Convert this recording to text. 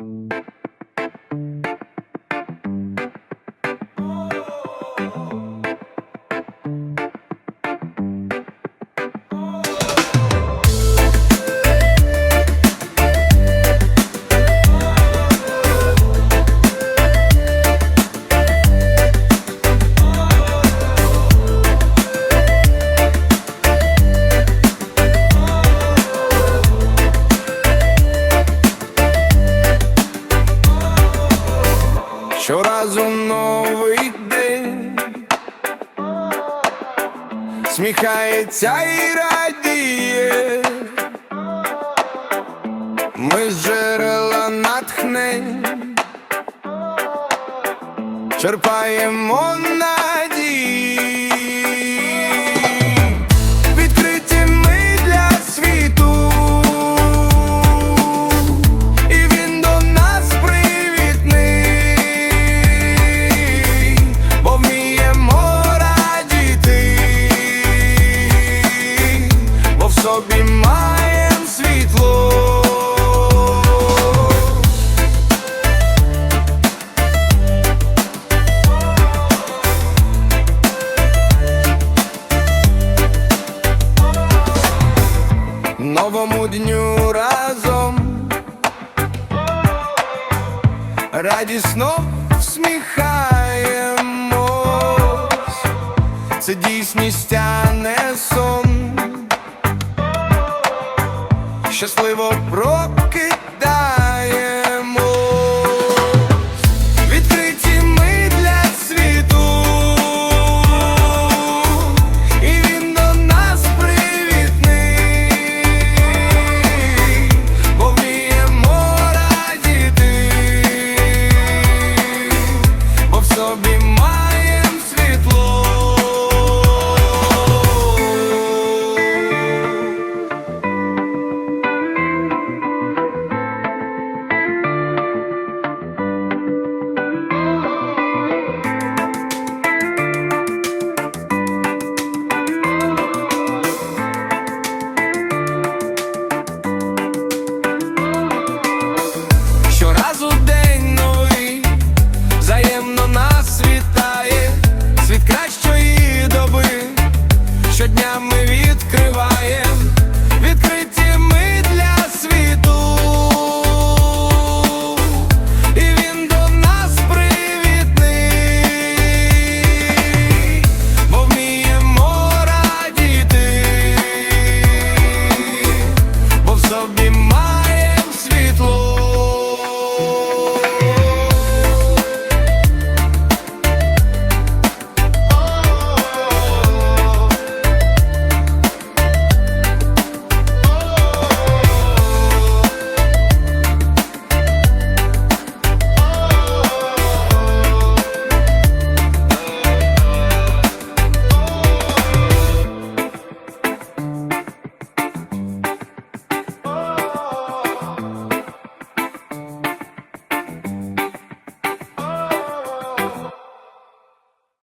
Oh. Сміхається і радіє, ми джерела натхнень. Черпаємо надії, новому дню разом. Радісно всміхаємось, це дійсність, а не сон. Щасливо прокидаємось